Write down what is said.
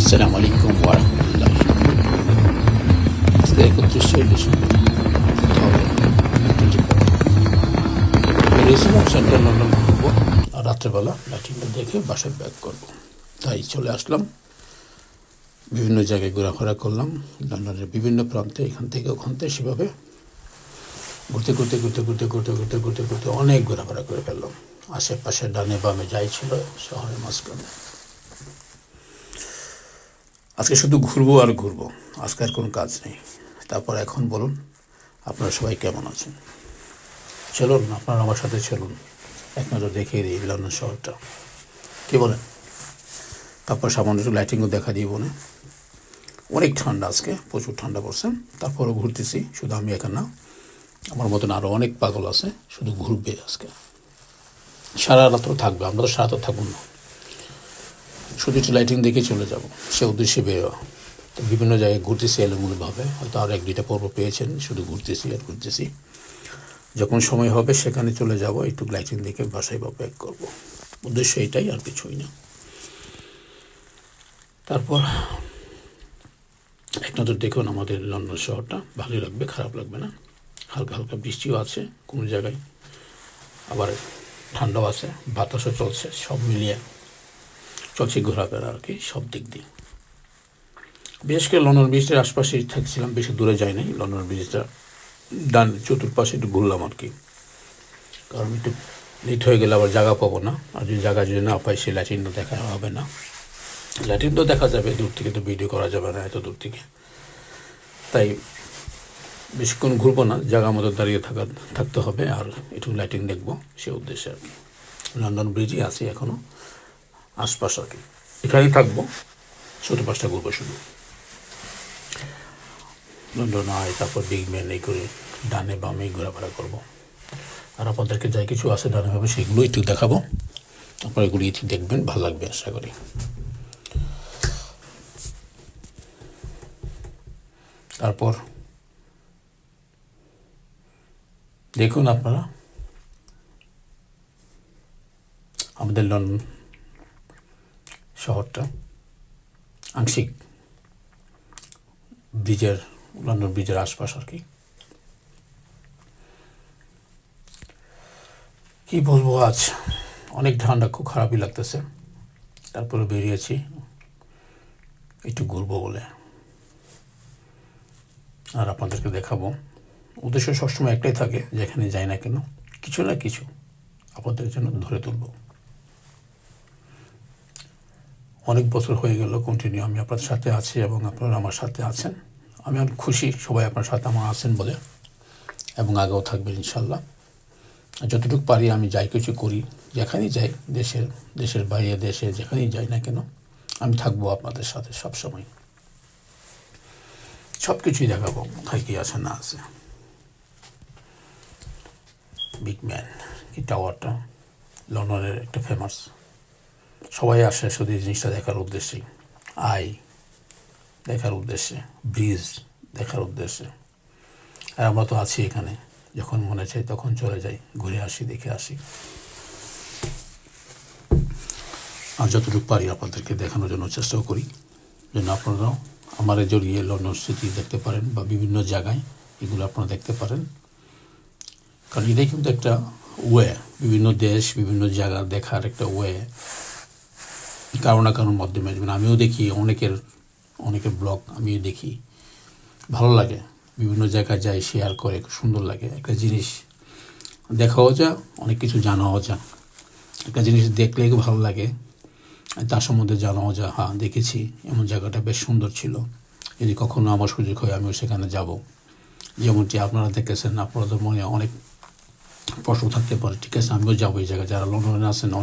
আসসালামু আলাইকুম ওয়ারহমতুল্লাহ আজকে একত্রিশে ডিসেম্বর বেরিয়েছিলাম সেন্ট্রাল লন্ডন ঘুরবো আর রাত্রেবেলা লাইটিংটা দেখে বাসায় ব্যাক করব তাই চলে আসলাম বিভিন্ন জায়গায় ঘোরাফেরা করলাম লন্ডনের বিভিন্ন প্রান্তে এখান থেকে ওখান থেকে সেভাবে ঘুরতে ঘুরতে ঘুরতে ঘুরতে ঘুরতে ঘুরতে ঘুরতে ঘুরতে অনেক ঘোরাফেরা করে ফেললাম আশেপাশে ডানে বামে যাই ছিল শহরের মাঝখানে আজকে শুধু ঘুরবো আর ঘুরবো। আজকে আর কোনো কাজ নেই। তারপর এখন বলুন, আপনারা সবাই কেমন আছেন? চলুন, আপনারা আমার সাথে চলুন। এক নজর দেখিয়ে দিই লন্ডন শহরটা। কী বলেন? তারপর সামান্য একটু লাইটিংও দেখা দিব না অনেক ঠান্ডা আজকে, প্রচুর ঠান্ডা পড়ছে। তারপরও ঘুরতেছি, শুধু আমি একা না, আমার মতন আরও অনেক পাগল আছে, শুধু ঘুরবে আজকে। সারা রাত্র থাকবে, আমরা তো সারা রাত থাকব না। শুধু একটু লাইটিং দেখে চলে যাব। সে উদ্দেশ্যে বেরোয়া তো বিভিন্ন জায়গায় ঘুরতেছি, এলোমূলভাবে। হয়তো আর এক দুইটা পর্ব পেয়েছেন, শুধু ঘুরতেছি আর ঘুরতেছি। যখন সময় হবে, সেখানে চলে যাব, একটু লাইটিং দেখে বাসায় বা ব্যাক করব। উদ্দেশ্য এটাই, আর কিছুই না। তারপর, এক নজর দেখুন আমাদের লন্ডন শহরটা। ভালোই লাগবে, খারাপ লাগবে না। হালকা হালকা বৃষ্টিও আছে কোনো জায়গায়। আবার ঠান্ডাও আছে, বাতাসও চলছে, সব মিলিয়ে। চলছে ঘোরাফেরা আর কি, সব দিক দিয়ে। বিশেষ করে লন্ডন ব্রিজের আশপাশেই থাকছিলাম, বেশি দূরে যাই নাই, লন্ডন ব্রিজটা ডান চতুর্পাশে একটু ঘুরলাম আর কি। কারণ একটু লেট হয়ে গেলে আবার জায়গা পাবো না, আর যদি জায়গা যদি না পাই, সেই ল্যাটিনটা দেখা হবে না। ল্যাটিন তো দেখা যাবে, দূর থেকে তো ভিডিও করা যাবে না এত দূর থেকে। তাই বেশিক্ষণ ঘুরবো না, জায়গা মতো দাঁড়িয়ে থাকা, থাকতে হবে, আর একটু লাইটিং দেখব, সে উদ্দেশ্যে আর কি। লন্ডন ব্রিজই আছি এখনও আশপাশ আর কি এখানেই থাকব। ছোটো পাঁচটা ঘুরবো শুধু লন্ডন আয় তারপর বিগ ম্যান এই করে ডানে বামে ঘোরাফেরা করব। আর আপনাদেরকে যাই কিছু আছে ডানে হবে সেগুলো একটু দেখাবো। আপনারা এগুলি একটু দেখবেন, ভালো লাগবে আশা করি। তারপর দেখুন আপনারা, আমাদের লন্ডন শহরটা। আংশিক ব্রিজের, লন্ডন ব্রিজের আশপাশ আর কি। কি বলব আজ? অনেক ঠান্ডা, খুব খারাপই লাগতেছে। তারপরে বেরিয়েছি। একটু ঘুরবো বলে। আর আপনাদেরকে দেখাবো। উদ্দেশ্য সবসময় একটাই থাকে, যেখানে যাই না কেন, কিছু না কিছু আপনাদের জন্য ধরে তুলব। অনেক বছর হয়ে গেল কন্টিনিউ আমি আপনার সাথে আছি এবং আপনারা আমার সাথে আছেন। আমি অনেক খুশি সবাই আপনার সাথে আমার আছেন বলে এবং আগেও থাকবেন ইনশাল্লাহ যতটুকু পারি আমি যাই কিছু করি, যেখানেই যাই, দেশের দেশের বাইরে, দেশে যেখানেই যাই না কেন, আমি থাকব আপনাদের সাথে সব সময় সব কিছুই দেখাবো, কোথায় কী আছে না আছে। বিগ ম্যান এই টাওয়ারটা লন্ডনের একটা ফেমাস সবাই আসে শুধু এই জিনিসটা দেখার উদ্দেশ্যেই আই দেখার উদ্দেশ্যে। ব্রিজ দেখার উদ্দেশ্যে। আর আমরা তো আছি এখানে। যখন মনে চাই তখন চলে যাই। ঘুরে আসি, দেখে আসি। আর যতটুকু পারি আপনাদেরকে দেখানোর জন্য চেষ্টাও করি। যেন আপনারাও আমার জড়িয়ে লন্ডন স্মৃতি দেখতে পারেন বা বিভিন্ন জায়গায় এগুলো আপনারা দেখতে পারেন। কারণ এটাই কিন্তু একটা ওয়ে বিভিন্ন দেশ, বিভিন্ন জায়গা দেখার একটা ওয়ে কারও না কারোর মাধ্যমে যেমন আমিও দেখি অনেকের অনেকের ব্লগ আমিও দেখি। ভালো লাগে। বিভিন্ন জায়গায় যাই শেয়ার করে সুন্দর লাগে। একটা জিনিস দেখাও যা, অনেক কিছু জানাও যা। একটা জিনিস দেখলে ভালো লাগে। তার সম্বন্ধে জানাও যা হ্যাঁ দেখেছি। এমন জায়গাটা বেশ সুন্দর ছিল। যদি কখনো আমার সুযোগ হয়, আমিও সেখানে যাব। যেমনটি আপনারা দেখেছেন, আপনাদের মনে অনেক প্রশ্ন থাকতে পারে। ঠিক আছে, আমিও যাব এই জায়গায়। যারা লন্ডনে আছেন